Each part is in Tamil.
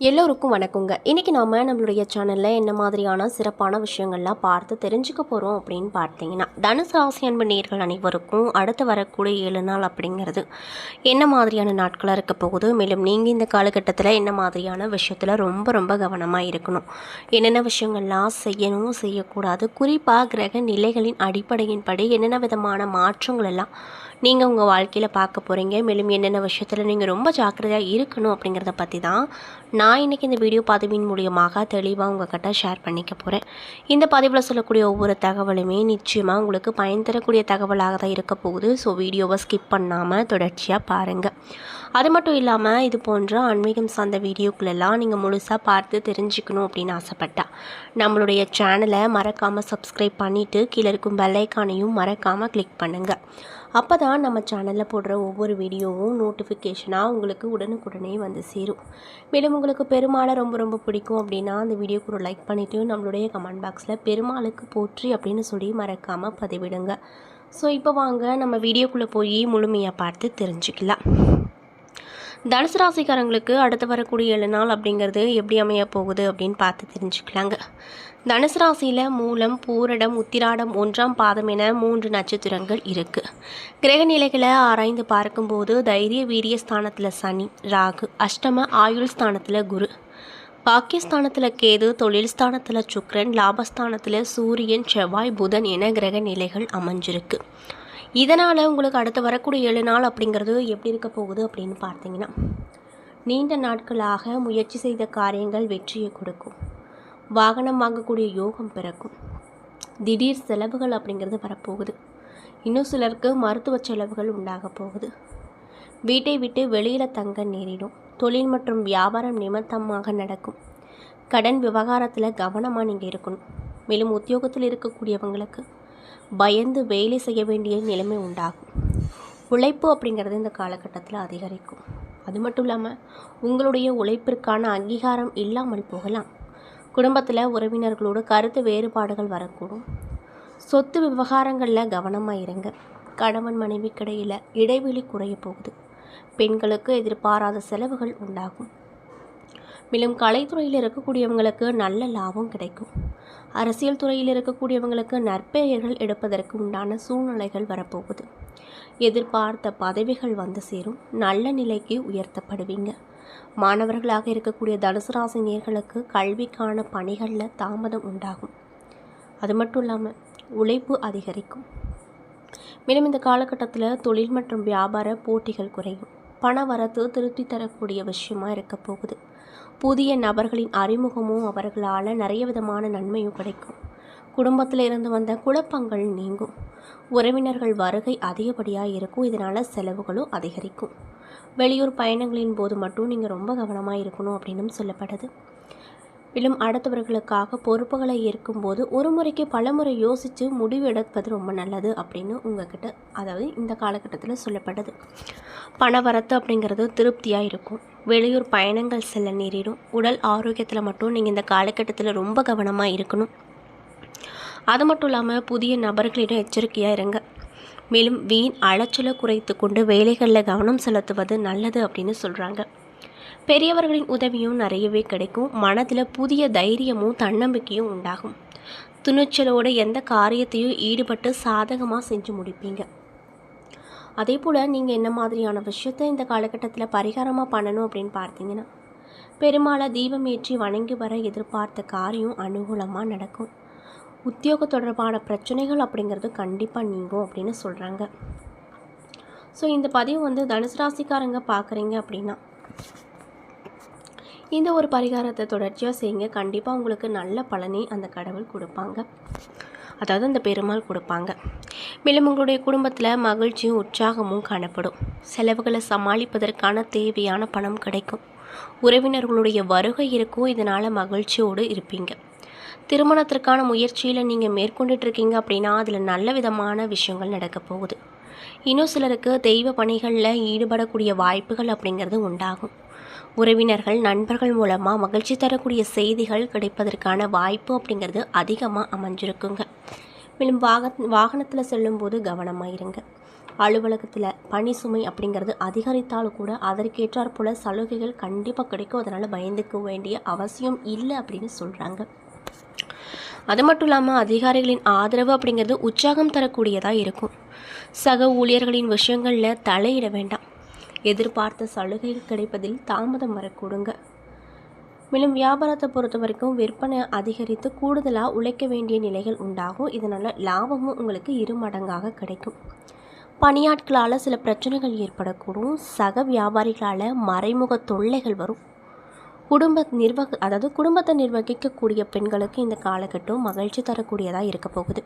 எல்லோருக்கும் வணக்கங்க. இன்றைக்கி நாம் நம்மளுடைய சேனலில் என்ன மாதிரியான சிறப்பான விஷயங்கள்லாம் பார்த்து தெரிஞ்சுக்க போகிறோம் அப்படின்னு பார்த்தீங்கன்னா தனுசு ராசி அன்பு நேர்கள் அனைவருக்கும் அடுத்து வரக்கூடிய ஏழு நாள் அப்படிங்கிறது என்ன மாதிரியான நாட்களாக இருக்க போகுது? மேலும் நீங்கள் இந்த காலகட்டத்தில் என்ன மாதிரியான விஷயத்தில் ரொம்ப ரொம்ப கவனமாக இருக்கணும்? என்னென்ன விஷயங்கள்லாம் செய்யணும் செய்யக்கூடாது? குறிப்பாக கிரக நிலைகளின் அடிப்படையின்படி என்னென்ன விதமான மாற்றங்கள் எல்லாம் நீங்கள் உங்கள் வாழ்க்கையில் பார்க்க போகிறீங்க மேலும் என்னென்ன விஷயத்தில் நீங்கள் ரொம்ப ஜாக்கிரதையாக இருக்கணும் அப்படிங்கிறத பற்றி தான் நான் இன்றைக்கி இந்த வீடியோ பதிவின் மூலியமாக தெளிவாக உங்ககிட்ட ஷேர் பண்ணிக்க போகிறேன் இந்த பதிவில் சொல்லக்கூடிய ஒவ்வொரு தகவலுமே நிச்சயமாக உங்களுக்கு பயன் தரக்கூடிய தகவலாக தான் இருக்க போகுது. ஸோ வீடியோவை ஸ்கிப் பண்ணாமல் தொடர்ச்சியாக பாருங்கள் அது மட்டும் இல்லாமல் இது போன்ற ஆன்மீகம் சார்ந்த வீடியோக்களெல்லாம் நீங்கள் முழுசாக பார்த்து தெரிஞ்சுக்கணும் அப்படின்னு ஆசைப்பட்டா நம்மளுடைய சேனலை மறக்காமல் சப்ஸ்கிரைப் பண்ணிவிட்டு கீழே இருக்கும் பெல்லைக்கானையும் மறக்காமல் கிளிக் பண்ணுங்கள் அப்போ தான் நம்ம சேனலில் போடுற ஒவ்வொரு வீடியோவும் நோட்டிஃபிகேஷனாக உங்களுக்கு உடனுக்குடனே வந்து சேரும். மேலும் உங்களுக்கு பெருமாளை ரொம்ப ரொம்ப பிடிக்கும் அப்படின்னா அந்த வீடியோக்கு ஒரு லைக் பண்ணிவிட்டு நம்மளுடைய கமெண்ட் பாக்ஸில் பெருமாளுக்கு போற்றி அப்படின்னு சொல்லி மறக்காமல் பதிவிடுங்க. ஸோ இப்போ வாங்க நம்ம வீடியோக்குள்ளே போய் முழுமையாக பார்த்து தெரிஞ்சுக்கலாம். தனுசு ராசிக்காரங்களுக்கு அடுத்து வரக்கூடிய ஏழு நாள் அப்படிங்கிறது எப்படி அமைய போகுது அப்படின்னு பார்த்து தெரிஞ்சுக்கலாங்க. தனுசு ராசியில் மூலம் பூரடம் உத்திராடம் ஒன்றாம் பாதம் என மூன்று நட்சத்திரங்கள் இருக்குது கிரக நிலைகளை ஆராய்ந்து பார்க்கும்போது தைரிய வீரிய ஸ்தானத்தில் சனி ராகு அஷ்டம ஆயுள் ஸ்தானத்தில் குரு. பாக்கியஸ்தானத்தில் கேது தொழில் ஸ்தானத்தில் சுக்ரன் லாபஸ்தானத்தில் சூரியன் செவ்வாய் புதன் என கிரக நிலைகள் அமைஞ்சிருக்கு. இதனால் உங்களுக்கு அடுத்து வரக்கூடிய ஏழு நாள் அப்படிங்கிறது எப்படி இருக்க போகுது அப்படின்னு பார்த்தீங்கன்னா நீண்ட நாட்களாக முயற்சி செய்த காரியங்கள் வெற்றியை கொடுக்கும். வாகனம் வாங்கக்கூடிய யோகம் பிறக்கும். திடீர் செலவுகள் அப்படிங்கிறது வரப்போகுது. இன்னும் சிலருக்கு மருத்துவ செலவுகள் உண்டாக போகுது. வீட்டை விட்டு வெளியில் தங்க நேரிடும். தொழில் மற்றும் வியாபாரம் நிமித்தமாக நடக்கும். கடன் விவகாரத்தில் கவனமாக நீங்கள் இருக்கணும். மேலும் உத்தியோகத்தில் இருக்கக்கூடியவங்களுக்கு பயந்து வேலை செய்ய வேண்டிய நிலைமை உண்டாகும். உழைப்பு அப்படிங்கிறது இந்த காலகட்டத்தில் அதிகரிக்கும். அது மட்டும் இல்லாமல் உங்களுடைய உழைப்பிற்கான அங்கீகாரம் இல்லாமல் போகலாம். குடும்பத்தில் உறவினர்களோடு கருத்து வேறுபாடுகள் வரக்கூடும். சொத்து விவகாரங்களில் கவனமாக இருங்க. கணவன் மனைவிக்கிடையில் இடைவெளி குறைய போகுது. பெண்களுக்கு எதிர்பாராத செலவுகள் உண்டாகும். மேலும் கலைத்துறையில் இருக்கக்கூடியவங்களுக்கு நல்ல லாபம் கிடைக்கும். அரசியல் துறையில் இருக்கக்கூடியவங்களுக்கு நற்பெயர்கள் எடுப்பதற்கு உண்டான சூழ்நிலைகள் வரப்போகுது. எதிர்பார்த்த பதவிகள் வந்து சேரும். நல்ல நிலைக்கு உயர்த்தப்படுவீங்க. மாணவர்களாக இருக்கக்கூடிய தனுசு ராசி நேர்களுக்கு கல்விக்கான பணிகளில் தாமதம் உண்டாகும். அது மட்டும் இல்லாமல் உழைப்பு அதிகரிக்கும். மேலும் இந்த காலகட்டத்தில் தொழில் மற்றும் வியாபார போட்டிகள் குறையும். பண வரத்து திருப்தி தரக்கூடிய விஷயமா இருக்க போகுது. புதிய நபர்களின் அறிமுகமும் அவர்களால் நிறைய விதமான நன்மையும் கிடைக்கும். குடும்பத்தில் இருந்து வந்த குழப்பங்கள் நீங்கும். உறவினர்கள் வருகை அதிகப்படியாக இருக்கும். இதனால் செலவுகளும் அதிகரிக்கும். வெளியூர் பயணங்களின் போது மட்டும் நீங்கள் ரொம்ப கவனமாக இருக்கணும் அப்படின்னும் சொல்லப்படுது. மேலும் அடுத்தவர்களுக்காக பொறுப்புகளை ஏற்கும்போது ஒரு முறைக்கு பல முறை யோசித்து முடிவு எடுப்பது ரொம்ப நல்லது அப்படின்னு உங்ககிட்ட அதாவது இந்த காலகட்டத்தில் சொல்லப்படுது பணவரத்து அப்படிங்கிறது திருப்தியாக இருக்கும். வெளியூர் பயணங்கள் செல்ல நேரிடும். உடல் ஆரோக்கியத்தில் மட்டும் நீங்கள் இந்த காலகட்டத்தில் ரொம்ப கவனமாக இருக்கணும். அது மட்டும் இல்லாமல் புதிய நபர்களிடம் எச்சரிக்கையாக இருங்க. மேலும் வீண் அலைச்சலை குறைத்து கொண்டு வேலைகளில் கவனம் செலுத்துவது நல்லது அப்படின்னு சொல்கிறாங்க பெரியவர்களின் உதவியும் நிறையவே கிடைக்கும். மனதில் புதிய தைரியமும் தன்னம்பிக்கையும் உண்டாகும். துணிச்சலோடு எந்த காரியத்தையும் ஈடுபட்டு சாதகமாக செஞ்சு முடிப்பீங்க. அதே போல் நீங்கள் என்ன மாதிரியான விஷயத்தை இந்த காலகட்டத்தில் பரிகாரமாக பண்ணணும் அப்படின்னு பார்த்தீங்கன்னா பெருமாளை தீபம் ஏற்றி வணங்கி வர எதிர்பார்த்த காரியம் அனுகூலமாக நடக்கும். உத்தியோக தொடர்பான பிரச்சனைகள் அப்படிங்கிறது கண்டிப்பாக நீங்கும் அப்படின்னு சொல்கிறாங்க ஸோ இந்த பதிவு வந்து தனுசு ராசிக்காரங்க பார்க்குறீங்க அப்படின்னா இந்த ஒரு பரிகாரத்தை தொடர்ச்சியாக செய்யுங்க. கண்டிப்பாக உங்களுக்கு நல்ல பலனை அந்த கடவுள் கொடுப்பாங்க. அதாவது அந்த பெருமாள் கொடுப்பாங்க. மேலும் உங்களுடைய குடும்பத்தில் மகிழ்ச்சியும் உற்சாகமும் காணப்படும். செலவுகளை சமாளிப்பதற்கான தேவையான பணம் கிடைக்கும். உறவினர்களுடைய வருகை இருக்கும். இதனால் மகிழ்ச்சியோடு இருப்பீங்க. திருமணத்திற்கான முயற்சியில் நீங்கள் மேற்கொண்டுட்டு இருக்கீங்க அப்படின்னா அதில் நல்ல விதமான விஷயங்கள் நடக்க போகுது. இன்னும் சிலருக்கு தெய்வ பணிகளில் ஈடுபடக்கூடிய வாய்ப்புகள் அப்படிங்கிறது உண்டாகும். உறவினர்கள் நண்பர்கள் மூலமாக மகிழ்ச்சி தரக்கூடிய செய்திகள் கிடைப்பதற்கான வாய்ப்பு அப்படிங்கிறது அதிகமாக அமைஞ்சிருக்குங்க. மேலும் வாக வாகனத்தில் செல்லும்போது கவனமாக இருங்க. அலுவலகத்தில் பணி சுமை அப்படிங்கிறது அதிகரித்தாலும் கூட அதற்கேற்றாற்போல் சலுகைகள் கண்டிப்பாக கிடைக்கும். அதனால் பயந்துக்க வேண்டிய அவசியம் இல்லை அப்படின்னு சொல்கிறாங்க அது மட்டும் இல்லாமல் அதிகாரிகளின் ஆதரவு அப்படிங்கிறது உற்சாகம் தரக்கூடியதாக இருக்கும். சக ஊழியர்களின் விஷயங்களில் தலையிட வேண்டாம். எதிர்பார்த்த சலுகைகள் கிடைப்பதில் தாமதம் வரக்கூடுங்க. மேலும் வியாபாரத்தை பொறுத்த வரைக்கும் விற்பனை அதிகரித்து கூடுதலாக உழைக்க வேண்டிய நிலைகள் உண்டாகும். இதனால் லாபமும் உங்களுக்கு இரு மடங்காக கிடைக்கும். பணியாட்களால் சில பிரச்சனைகள் ஏற்படக்கூடும். சக வியாபாரிகளால் மறைமுக தொல்லைகள் வரும். குடும்ப நிர்வக அதாவது குடும்பத்தை நிர்வகிக்கக்கூடிய பெண்களுக்கு இந்த காலகட்டம் மகிழ்ச்சி தரக்கூடியதாக இருக்க போகுது.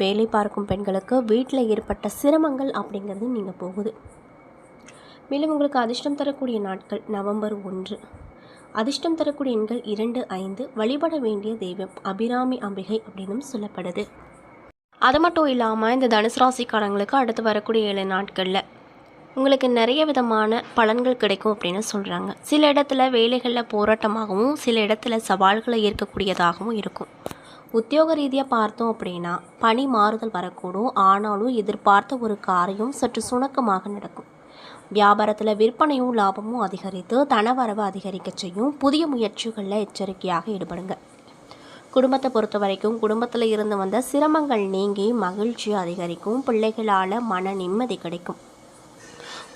வேலை பார்க்கும் பெண்களுக்கு வீட்டில் ஏற்பட்ட சிரமங்கள் அப்படிங்கிறது நீங்கள் போகுது. மேலும் உங்களுக்கு அதிர்ஷ்டம் தரக்கூடிய நாட்கள் நவம்பர் ஒன்று. அதிர்ஷ்டம் தரக்கூடிய எண்கள் இரண்டு ஐந்து வழிபட வேண்டிய தெய்வம் அபிராமி அம்பிகை அப்படின்னும் சொல்லப்படுது. அது மட்டும் இல்லாமல் இந்த தனுசு ராசிக்காரங்களுக்கு அடுத்து வரக்கூடிய ஏழு நாட்களில் உங்களுக்கு நிறைய விதமான பலன்கள் கிடைக்கும் அப்படின்னு சொல்கிறாங்க சில இடத்துல வேலைகளில் போராட்டமாகவும் சில இடத்துல சவால்களை ஏற்கக்கூடியதாகவும் இருக்கும். உத்தியோக ரீதியாக பார்த்தோம் அப்படின்னா பணி மாறுதல் வரக்கூடும். ஆனாலும் எதிர்பார்த்த ஒரு காரியம் சற்று சுணக்கமாக நடக்கும். வியாபாரத்தில் விற்பனையும் லாபமும் அதிகரித்து தனவரவு அதிகரிக்க செய்யும் புதிய முயற்சிகளில் எச்சரிக்கையாக ஈடுபடுங்க. குடும்பத்தை பொறுத்த வரைக்கும் குடும்பத்தில் இருந்து வந்த சிரமங்கள் நீங்கி மகிழ்ச்சி அதிகரிக்கும். பிள்ளைகளால் மன நிம்மதி கிடைக்கும்.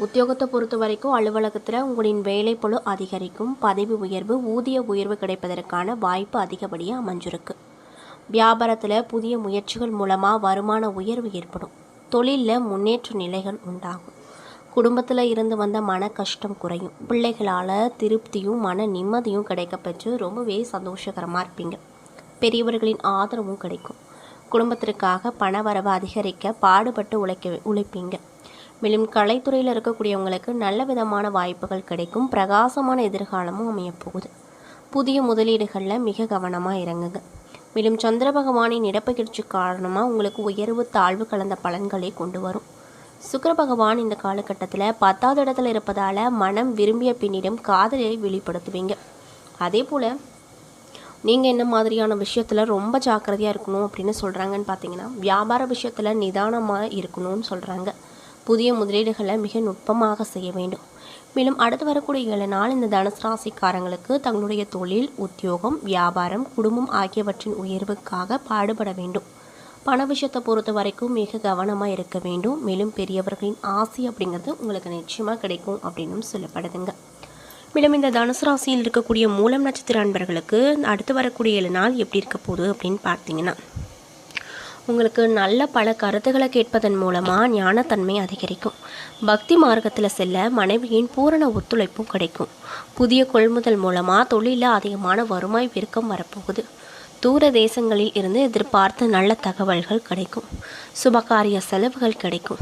உத்தியோகத்தை பொறுத்த வரைக்கும் அலுவலகத்தில் உங்களின் வேலை பொழு அதிகரிக்கும். பதவி உயர்வு ஊதிய உயர்வு கிடைப்பதற்கான வாய்ப்பு அதிகப்படியாக அமைஞ்சிருக்கு. வியாபாரத்தில் புதிய முயற்சிகள் மூலமாக வருமான உயர்வு ஏற்படும். தொழிலில் முன்னேற்ற நிலைகள் உண்டாகும். குடும்பத்தில் இருந்து வந்த மன கஷ்டம் குறையும். பிள்ளைகளால் திருப்தியும் மன நிம்மதியும் கிடைக்கப்பெற்று ரொம்பவே சந்தோஷகரமாக இருப்பீங்க. பெரியவர்களின் ஆதரவும் கிடைக்கும். குடும்பத்திற்காக பண வரவு அதிகரிக்க பாடுபட்டு உழைக்க உழைப்பீங்க. மேலும் கலைத்துறையில் இருக்கக்கூடியவங்களுக்கு நல்ல விதமான வாய்ப்புகள் கிடைக்கும். பிரகாசமான எதிர்காலமும் அமையப்போகுது புதிய முதலீடுகளில் மிக கவனமாக இறங்குங்க. மேலும் சந்திர பகவானின் இடப்பகிர்ச்சி காரணமாக உங்களுக்கு உயர்வு தாழ்வு கலந்த பலன்களை கொண்டு வரும். சுக்கர பகவான் இந்த காலகட்டத்தில் பத்தாவது இடத்துல இருப்பதால் மனம் விரும்பிய பின்னிடம் காதலை வெளிப்படுத்துவீங்க. அதே போல் நீங்கள் என்ன மாதிரியான விஷயத்தில் ரொம்ப ஜாக்கிரதையாக இருக்கணும் அப்படின்னு சொல்கிறாங்கன்னு பார்த்தீங்கன்னா வியாபார விஷயத்தில் நிதானமாக இருக்கணும்னு சொல்கிறாங்க புதிய முதலீடுகளை மிக நுட்பமாக செய்ய வேண்டும். மேலும் அடுத்து வரக்கூடிய ஏழு நாள் இந்த தனுசு ராசிக்காரங்களுக்கு தங்களுடைய தொழில் உத்தியோகம் வியாபாரம் குடும்பம் ஆகியவற்றின் உயர்வுக்காக பாடுபட வேண்டும். பண விஷயத்தை பொறுத்த வரைக்கும் மிக கவனமாக இருக்க வேண்டும். மேலும் பெரியவர்களின் ஆசை அப்படிங்கிறது உங்களுக்கு நிச்சயமாக கிடைக்கும் அப்படின்னும் சொல்லப்படுதுங்க. மேலும் இந்த தனுசு ராசியில் இருக்கக்கூடிய மூலம் நட்சத்திர அன்பர்களுக்கு அடுத்து வரக்கூடிய ஏழு நாள் எப்படி இருக்க போகுது அப்படின்னு பார்த்தீங்கன்னா உங்களுக்கு நல்ல பல கருத்துக்களை கேட்பதன் மூலமாக ஞானத்தன்மை அதிகரிக்கும். பக்தி மார்க்கத்தில் செல்ல மனைவியின் பூரண ஒத்துழைப்பும் கிடைக்கும். புதிய கொள்முதல் மூலமாக தொழிலில் அதிகமான வருமாய் விருக்கம் வரப்போகுது. தூர தேசங்களில் இருந்து எதிர்பார்த்த நல்ல தகவல்கள் கிடைக்கும். சுபகாரிய செலவுகள் கிடைக்கும்.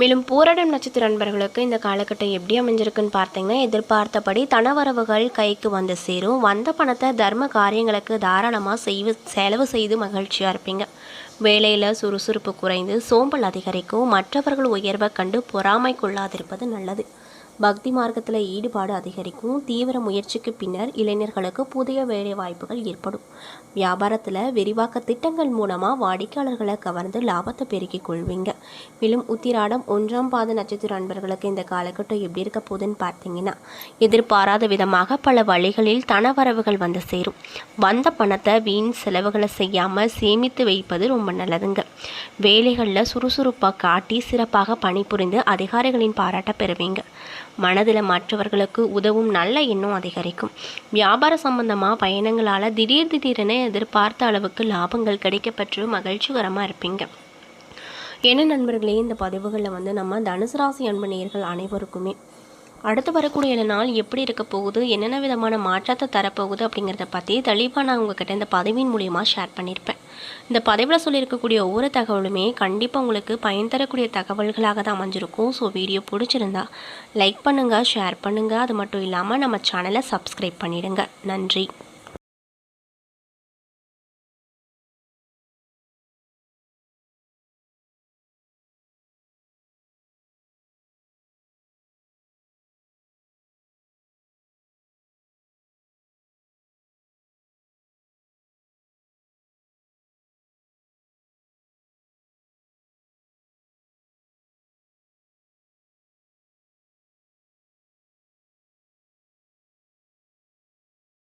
மேலும் போராடம் நட்சத்திர நண்பர்களுக்கு இந்த காலகட்டம் எப்படி அமைஞ்சிருக்குன்னு பார்த்தீங்கன்னா எதிர்பார்த்தபடி தனவரவுகள் கைக்கு வந்து சேரும். வந்த பணத்தை தர்ம காரியங்களுக்கு தாராளமாக செய்வு செலவு செய்து மகிழ்ச்சியாக இருப்பீங்க. வேலையில் சுறுசுறுப்பு குறைந்து சோம்பல் அதிகரிக்கும் மற்றவர்கள் உயர்வை கண்டு பொறாமை கொள்ளாதிருப்பது நல்லது. பக்தி மார்க்கத்தில் ஈடுபாடு அதிகரிக்கும். தீவிர முயற்சிக்கு பின்னர் இளைஞர்களுக்கு புதிய வேலை வாய்ப்புகள் ஏற்படும். வியாபாரத்தில் விரிவாக்க திட்டங்கள் மூலமாக வாடிக்கையாளர்களை கவர்ந்து லாபத்தை பெருக்கிக் கொள்வீங்க. மேலும் உத்திராடம் ஒன்றாம் பாத நட்சத்திர அன்பர்களுக்கு இந்த காலகட்டம் எப்படி இருக்க போகுதுன்னு பார்த்தீங்கன்னா எதிர்பாராத விதமாக பல வழிகளில் தனவரவுகள் வந்து சேரும். வந்த பணத்தை வீண் செலவுகளை செய்யாமல் சேமித்து வைப்பது ரொம்ப நல்லதுங்க. வேலைகளில் சுறுசுறுப்பாக காட்டி சிறப்பாக பணிபுரிந்து அதிகாரிகளின் பாராட்ட பெறுவீங்க. மனதில் மற்றவர்களுக்கு உதவும் நல்ல எண்ணம் அதிகரிக்கும். வியாபார சம்பந்தமாக பயணங்களால் திடீர் திடீரென எதிர்பார்த்த அளவுக்கு லாபங்கள் கிடைக்கப்பெற்று மகிழ்ச்சிகரமாக இருப்பீங்க. என்ன நண்பர்களே இந்த பதிவுகளில் வந்து நம்ம தனுசு ராசி அன்பு நேர்கள் அனைவருக்குமே அடுத்து வரக்கூடிய நாள் எப்படி இருக்க போகுது என்னென்ன விதமான மாற்றத்தை தரப்போகுது அப்படிங்கிறத பற்றி தெளிவாக நான் உங்ககிட்ட இந்த பதிவின் மூலியமாக ஷேர் பண்ணியிருப்பேன் இந்த பதிவில் சொல்லியிருக்கக்கூடிய ஒவ்வொரு தகவலுமே கண்டிப்பாக உங்களுக்கு பயன் தரக்கூடிய தகவல்களாக தான் அமைஞ்சிருக்கும். ஸோ வீடியோ பிடிச்சிருந்தா லைக் பண்ணுங்கள் ஷேர் பண்ணுங்கள் அது மட்டும் இல்லாமல் நம்ம சேனலை சப்ஸ்கிரைப் பண்ணிடுங்க. நன்றி.